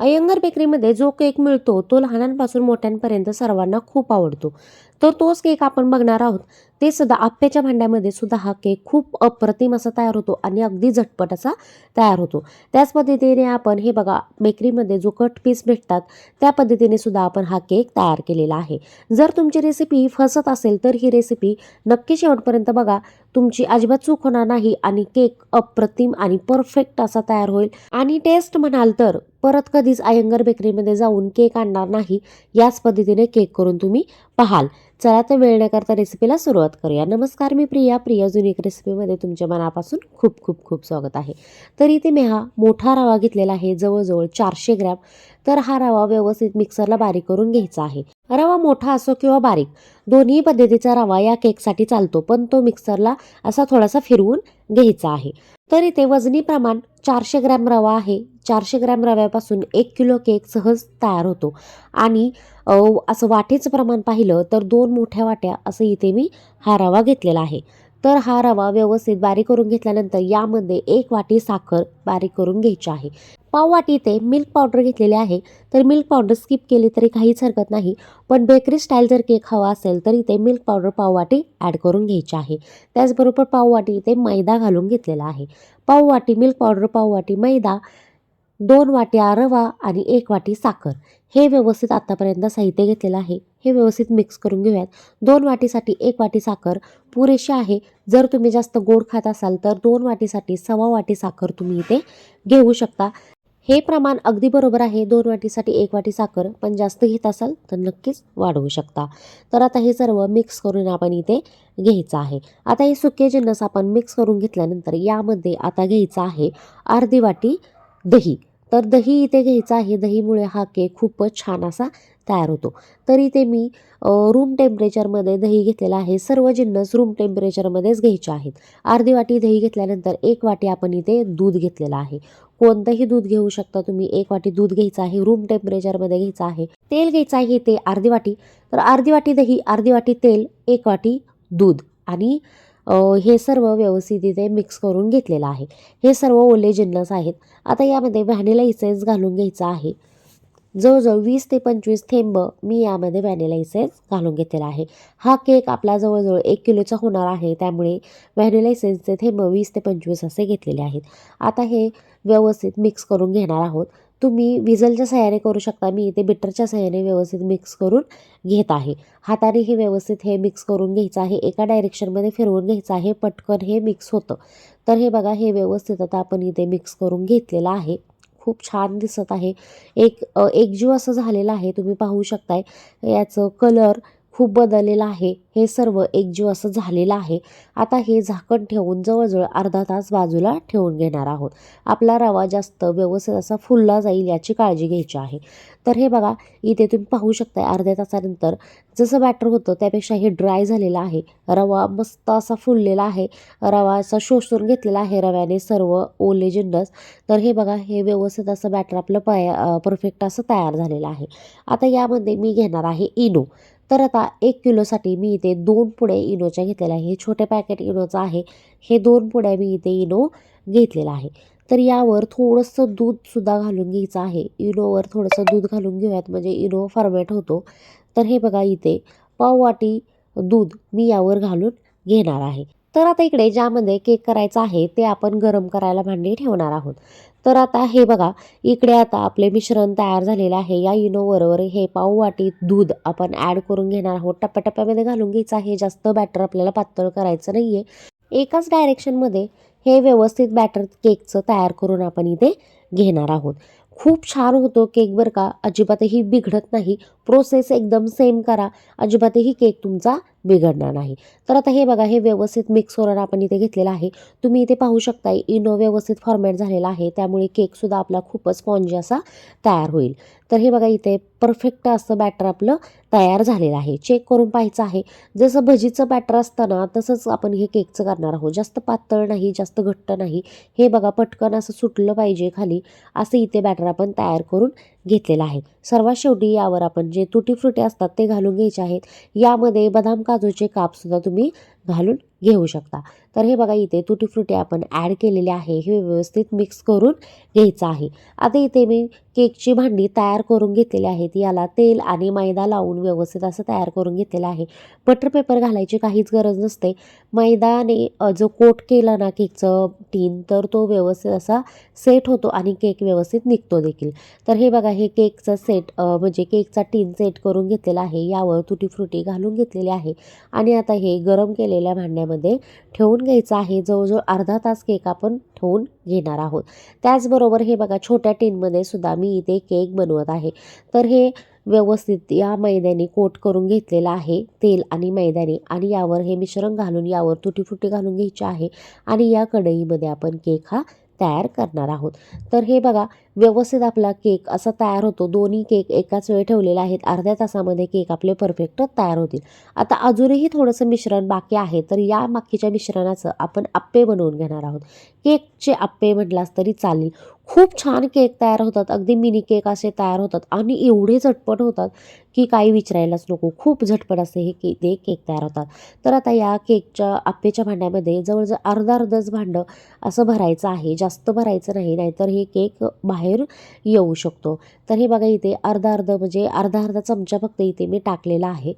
अय्यंगार बेकरीमध्ये जो केक मिळतो तो लहानांपासून मोठ्यांपर्यंत सर्वांना खूप आवडतो. तर तोच केक आपण बघणार आहोत. ते सुद्धा आप्याच्या भांड्यामध्ये सुद्धा हा केक खूप अप्रतिम असा तयार होतो आणि अगदी झटपट असा तयार होतो. त्याच पद्धतीने आपण हे बघा बेकरीमध्ये जो कट पीस भेटतात त्या पद्धतीने सुद्धा आपण हा केक तयार केलेला आहे. जर तुमची रेसिपी फसत असेल तर ही रेसिपी नक्की शेवटपर्यंत बघा. तुमची अजिबात चूक होणार नाही आणि केक अप्रतिम आणि परफेक्ट असा तयार होईल. आणि टेस्ट म्हणाल तर परत कधीच अयंगर बेकरीमध्ये जाऊन केक आणणार नाही. याच पद्धतीने केक करून तुम्ही पाहाल. चला तर वेळ न करता रेसिपीला सुरुवात करूया. नमस्कार मी प्रिया. प्रिया जुनिक रेसिपीमध्ये तुमच्या मनापासून खूप खूप खूप स्वागत आहे. तर इथे मी हा मोठा रवा घेतलेला आहे. जवळजवळ चारशे ग्रॅम. तर हा रवा व्यवस्थित मिक्सरला बारीक करून घ्यायचा आहे. रवा मोठा असो किंवा बारीक दोन्ही पद्धतीचा रवा या केकसाठी चालतो पण तो मिक्सरला असा थोडासा फिरवून घ्यायचा आहे. तर इथे वजनी प्रमाण चारशे ग्रॅम रवा आहे. चारशे ग्रॅम रव्यापासून एक किलो केक सहज तयार होतो. आणि असं वाटेचं प्रमाण पाहिलं तर दोन मोठ्या वाट्या असं इथे मी हा रवा घेतलेला आहे. तर हा रवा व्यवस्थित बारीक करून घेतल्यानंतर यामध्ये एक वाटी साखर बारीक करून घ्यायची आहे. पाव वाटी इथे मिल्क पावडर घेतलेले आहे. तर मिल्क पावडर स्किप केली तरी काहीच हरकत नाही. पण बेकरी स्टाईल जर केक हवा असेल तर इथे मिल्क पावडर पाववाटी ॲड करून घ्यायची आहे. त्याचबरोबर पाव वाटी इथे मैदा घालून घेतलेला आहे. पाव वाटी मिल्क पावडर पाव वाटी मैदा दोन वाट्या रवा आणि एक वाटी साखर. हे व्यवस्थित आत्तापर्यंत साहित्य घेतलेलं आहे. हे व्यवस्थित मिक्स करून घेऊयात. दोन वाटीसाठी एक वाटी साखर पुरेशी आहे. जर तुम्ही जास्त गोड खात असाल तर दोन वाटीसाठी सव्वा वाटी साखर तुम्ही इथे घेऊ शकता. हे प्रमाण अगदी बरोबर आहे. दोन वाटीसाठी एक वाटी साखर पण जास्त घेत असाल तर नक्कीच वाढवू शकता. तर आता हे सर्व मिक्स करून आपण इथे घ्यायचं आहे. आता हे सुके जिन्नस आपण मिक्स करून घेतल्यानंतर यामध्ये आता घ्यायचं आहे अर्धी वाटी दही. तर दही इथे घ्यायचं आहे. दहीमुळे हा केक खूपच छान असा तयार होतो. तरी ते मी रूम टेम्परेचरमध्ये दही घेतलेला आहे. सर्व जिन्नस रूम टेम्परेचरमध्येच घ्यायचे आहेत. अर्धी वाटी दही घेतल्यानंतर एक वाटी आपण इथे दूध घेतलेलं आहे. कोणतंही दूध घेऊ शकता तुम्ही. एक वाटी दूध घ्यायचं आहे. रूम टेम्परेचरमध्ये घ्यायचं आहे. तेल घ्यायचं आहे ते अर्धी वाटी. तर अर्धी वाटी दही अर्धी वाटी तेल एक वाटी दूध आणि हे सर्व व्यवस्थित इथे मिक्स करून घेतलेलं आहे. हे सर्व ओले जिन्नस आहेत. आता यामध्ये व्हॅनिला इसेन्स घालून घ्यायचा आहे. जवळजवळ वीस ते पंचवीस थेंब मी यामध्ये व्हॅनिला इसेन्स घालून घेतलेला आहे. हा केक आपला जवळजवळ एक किलोचा होणार आहे. त्यामुळे व्हॅनिला इसेन्सचे थेंब वीस ते पंचवीस असे घेतलेले आहेत. आता हे व्यवस्थित मिक्स करून घेणार आहोत. तुम्ही विझलच्या सहाय्याने करू शकता. मी इथे बिटरच्या सहाय्याने व्यवस्थित मिक्स करून घेत आहे. हाताने हे व्यवस्थित हे मिक्स करून घ्यायचं आहे. एका डायरेक्शनमध्ये फिरवून घ्यायचं आहे. पटकन हे मिक्स होतं. तर हे बघा हे व्यवस्थित आता आपण इथे मिक्स करून घेतलेलं आहे. खूप छान दिसत आहे. एक एकजीव असं झालेलं आहे. तुम्ही पाहू शकताय. याचं कलर खूप बदललेलं आहे. हे सर्व एकजीव असं झालेलं आहे. आता हे झाकण ठेवून जवळजवळ अर्धा तास बाजूला ठेवून घेणार आहोत. आपला रवा जास्त व्यवस्थित असा फुलला जाईल याची काळजी घ्यायची आहे. तर हे बघा इथे तुम्ही पाहू शकताय अर्ध्या तासानंतर जसं बॅटर होतं त्यापेक्षा हे ड्राय झालेलं आहे. रवा मस्त असा फुललेला आहे. रवा असा शोषून घेतलेला आहे रव्याने सर्व ओले जिन्नस. तर हे बघा हे व्यवस्थित असं बॅटर आपलं पाया परफेक्ट असं तयार झालेलं आहे. आता यामध्ये मी घेणार आहे इनो. तर आता एक किलोसाठी मी इथे दोन पुड्या इनोच्या घेतलेल्या आहे. हे छोटे पॅकेट इनोचं आहे. हे दोन पुड्या मी इथे इनो घेतलेला आहे. तर यावर थोडंसं दूधसुद्धा घालून घ्यायचं आहे. इनोवर थोडंसं दूध घालून घेऊयात. म्हणजे इनो फॉर्मेट होतो. तर हे बघा इथे पाव वाटी दूध मी यावर घालून घेणार आहे. तर आता इकडे ज्यामध्ये केक करायचा आहे ते आपण गरम करायला भांडी ठेवणार आहोत. तर आता हे बघा इकडे आता आपले मिश्रण तयार झालेले आहे. या इनोवरवर हे पाव वाटी दूध आपण ॲड करून घेणार आहोत. टप्प्याटप्प्यामध्ये घालून घ्यायचं आहे. जास्त बॅटर आपल्याला पातळ करायचं नाही आहे एकाच डायरेक्शनमध्ये हे व्यवस्थित बॅटर केकचं तयार करून आपण इथे घेणार आहोत. खूप छान होतो केक बरं का. अजिबातही बिघडत नाही. प्रोसेस एकदम सेम करा. अजिबातही केक तुमचा बिघडणार नाही. तर आता हे बघा हे व्यवस्थित मिक्स होणार आपण इथे घेतलेलं आहे. तुम्ही इथे पाहू शकता इनो व्यवस्थित फॉर्मॅट झालेला आहे. त्यामुळे केकसुद्धा आपला खूपच स्पॉन्जी असा तयार होईल. तर हे बघा इथे परफेक्ट असं बॅटर आपलं तयार झालेलं आहे. चेक करून पाहायचं आहे. जसं भजीचं बॅटर असतं ना तसंच आपण हे केकचं करणार आहोत. जास्त पातळ नाही जास्त घट्ट नाही. हे बघा पटकन असं सुटलं पाहिजे खाली. असं इथे बॅटर आपण तयार करून घेतलेला आहे. सर्वात शेवटी यावर आपण जे तुटी फ्रुटी असतात ते घालून घ्यायचे आहेत. यामध्ये बदाम काजूचे कापसुद्धा तुम्ही घालून घेऊ शकता. तर हे बघा इथे तुटी फ्रुटी आपण ॲड केलेले आहे. हे व्यवस्थित मिक्स करून घ्यायचं आहे. आता इथे मी केकची भांडी तयार करून घेतलेली आहेत. याला तेल आणि मैदा लावून व्यवस्थित असं तयार करून घेतलेलं आहे. बटर पेपर घालायची काहीच गरज नसते. मैदाने जो कोट केला ना केकचं टीन तर तो व्यवस्थित असा सेट होतो आणि केक व्यवस्थित निघतो देखील. तर हे बघा हे केकचं सेट म्हणजे केकचा टीन सेट करून घेतलेला आहे. यावर तुटी फ्रुटी घालून घेतलेली आहे. आणि आता हे गरम केलेल्या भांड्या भांड्यामध्ये ठेवून घ्यायचं आहे. जवळजवळ अर्धा तास केक आपण ठेवून घेणार आहोत. त्याचबरोबर हे बघा छोट्या टीनमध्ये सुद्धा मी इथे केक बनवत आहे. तर हे व्यवस्थित या मैद्याने कोट करून घेतलेलं आहे. तेल आणि मैद्याने आणि यावर हे मिश्रण घालून यावर तुटीफुटी घालून घ्यायची आहे आणि या कढईमध्ये आपण केक हा तयार करणार आहोत. तर हे बघा व्यवस्थित आपला केक असा तयार होतो. दोन्ही केक एकाच वेळी ठेवलेले आहेत. अर्ध्या तासामध्ये केक आपले परफेक्ट तयार होतील. आता अजूनही थोडंसं मिश्रण बाकी आहे तर या बाकीच्या मिश्रणाचं आपण आप्पे बनवून घेणार आहोत. केकचे आप्पे म्हटलास तरी चालेल. खूप छान केक तयार होतात. अगदी मिनी केक असे तयार होतात आणि एवढे झटपट होतात की काही विचारायलाच नको. खूप झटपट असे हे के ते केक तयार होतात. तर आता या केकच्या आप्पेच्या भांड्यामध्ये जवळजवळ अर्धा अर्धच भांडं असं भरायचं आहे. जास्त भरायचं नाही नाहीतर हे केक बाहेर येऊ शकतो. तर हे बघा इथे अर्धा अर्ध म्हणजे अर्धा अर्धा चमचा फक्त इथे मी टाकलेला आहे.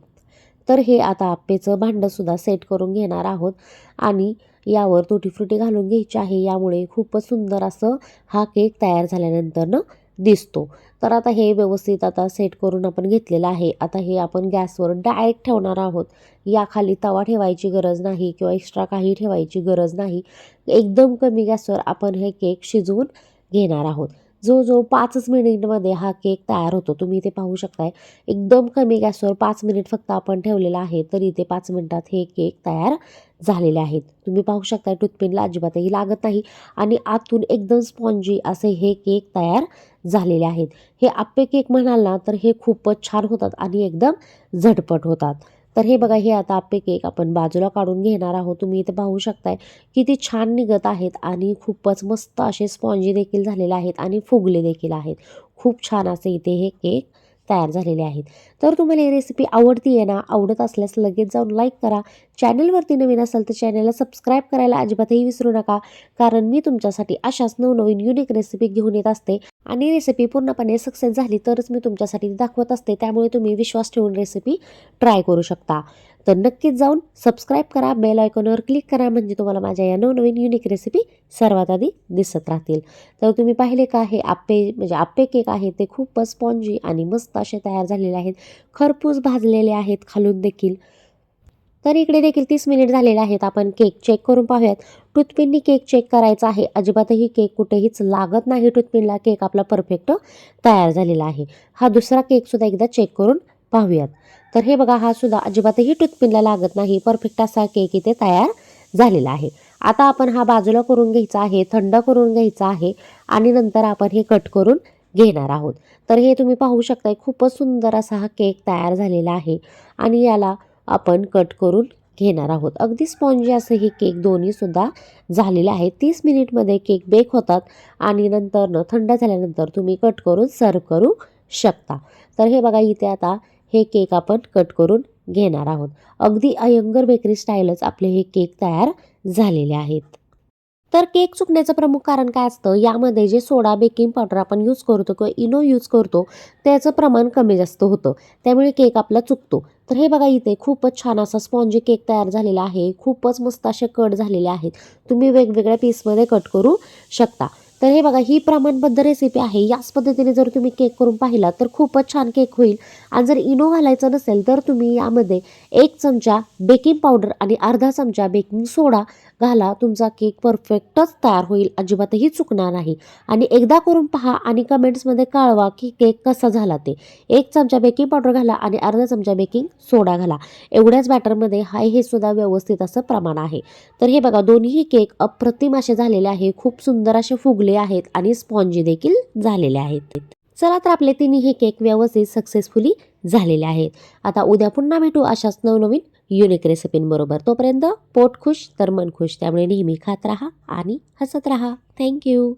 तर हे आता आप्पेचं भांडंसुद्धा सेट करून घेणार आहोत. आणि यावर तुटी फ्रुटी घालून घ्यायची आहे. यामुळे खूपच सुंदर असं हा केक तयार झाल्यानंतरनं दिसतो. तर आता हे व्यवस्थित आता सेट करून आपण घेतलेलं आहे. आता हे आपण गॅसवर डायरेक्ट ठेवणार आहोत. याखाली तवा ठेवायची गरज नाही किंवा एक्स्ट्रा काही ठेवायची गरज नाही. एकदम कमी गॅसवर आपण हे केक शिजवून घेणार आहोत. जो जो पाचच मिनिटमध्ये हा केक तयार होतो. तुम्ही इथे पाहू शकताय एकदम कमी गॅसवर पाच मिनिट फक्त आपण ठेवलेला आहे तर इथे पाच मिनिटात हे केक तयार झालेले आहेत. तुम्ही पाहू शकताय टूथपिनला अजिबातही लागत नाही आणि आतून एकदम स्पॉन्जी असे हे केक तयार झालेले आहेत. हे आप्पे केक म्हणाल ना तर हे खूपच छान होतात आणि एकदम झटपट होतात. तर हे बघा हे आता आप्पे केक आपण बाजूला काढून घेणार आहोत. तुम्ही इथे पाहू शकताय किती छान निघत आहेत आणि खूपच मस्त असे स्पॉन्जी देखील झालेले आहेत आणि फुगले देखील आहेत. खूप छान असे इथे हे केक तयार झालेले आहेत. तर तुम्हाला ही रेसिपी आवडती आहे ना आवडत असल्यास लगेच जाऊन लाईक करा. चॅनलवरती नवीन असाल तर चॅनलला सबस्क्राईब करायला अजिबातही विसरू नका. कारण मी तुमच्यासाठी अशाच नवनवीन युनिक रेसिपी घेऊन येत असते. आणि रेसिपी पूर्णपणे सक्सेस झाली तरच मी तुमच्यासाठी ती दाखवत असते. त्यामुळे तुम्ही विश्वास ठेवून रेसिपी ट्राय करू शकता. तर नक्कीच जाऊन सबस्क्राईब करा बेल आयकॉनवर क्लिक करा म्हणजे तुम्हाला माझ्या या नवनवीन युनिक रेसिपी सर्वात आधी दिसत राहतील. तर तुम्ही पाहिले का हे आप्पे म्हणजे आप्पे केक आहे ते खूपच स्पॉन्जी आणि मस्त असे तयार झालेले आहेत. खरपूस भाजलेले आहेत खालून देखील. तर इकडे देखील तीस मिनिट झालेले आहेत आपण केक चेक करून पाहूयात. टूथपिननी केक चेक करायचा आहे. अजिबातही केक कुठेहीच लागत नाही टूथपिनला केक आपला परफेक्ट तयार झालेला आहे. हा दुसरा केकसुद्धा एकदा चेक करून पाहूयात. तर हे बघा हा सुद्धा अजिबातही टूथपिनला लागत नाही. परफेक्ट असा केक इथे तयार झालेला आहे. आता आपण हा बाजूला करून घ्यायचा आहे थंड करून घ्यायचा आहे आणि नंतर आपण हे कट करून घेणार आहोत. तर हे तुम्ही पाहू शकताय खूपच सुंदर असा हा केक तयार झालेला आहे आणि याला आपण कट करून घेणार आहोत. अगदी स्पॉन्जी असं हे केक दोन्हीसुद्धा झालेले आहे. तीस मिनिटमध्ये केक बेक होतात आणि नंतर थंड झाल्यानंतर तुम्ही कट करून सर्व करू शकता. तर हे बघा इथे आता हे केक आपण कट करून घेणार आहोत. अगदी अयंगर बेकरी स्टाईलच आपले हे केक तयार झालेले आहेत. तर केक चुकण्याचं प्रमुख कारण काय असतं? यामध्ये जे सोडा बेकिंग पावडर आपण यूज करतो किंवा इनो यूज करतो त्याचं प्रमाण कमी जास्त होतं. त्यामुळे केक आपला चुकतो. तर हे बघा इथे खूपच छान असा स्पॉन्जी केक तयार झालेला आहे. खूपच मस्त असे कट झालेले आहेत. तुम्ही वेगवेगळ्या पीसमध्ये कट करू शकता. तर हे बघा ही प्रमाणबद्ध रेसिपी आहे. याच पद्धतीने जर तुम्ही केक करून पाहिला तर खूपच छान केक होईल. आणि जर इनो घालायचं नसेल तर तुम्ही यामध्ये एक चमचा बेकिंग पावडर आणि अर्धा चमचा बेकिंग सोडा घाला तुमचा केक परफेक्टच तयार होईल. अजिबातही चुकणार नाही. आणि एकदा करून पहा आणि कमेंट्समध्ये कळवा की केक कसा झाला ते. एक चमचा बेकिंग पावडर घाला आणि अर्धा चमचा बेकिंग सोडा घाला. एवढ्याच बॅटरमध्ये हाय हे सुद्धा व्यवस्थित असं प्रमाण आहे. तर हे बघा दोन्ही केक अप्रतिम असे झालेले आहे. खूप सुंदर असे फुगले आहेत आणि स्पॉन्जी देखील झालेले आहेत. चला तर आपले तिन्ही केक व्यवस्थित सक्सेसफुली झालेले आहेत. आता उद्या पुन्हा भेटू अशाच नवनवीन युनिक रेसिपींबरोबर तोपर्यंत पोट खुश तर मन खुश. त्यामुळे नेहमी खात राहा आणि हसत राहा. थँक्यू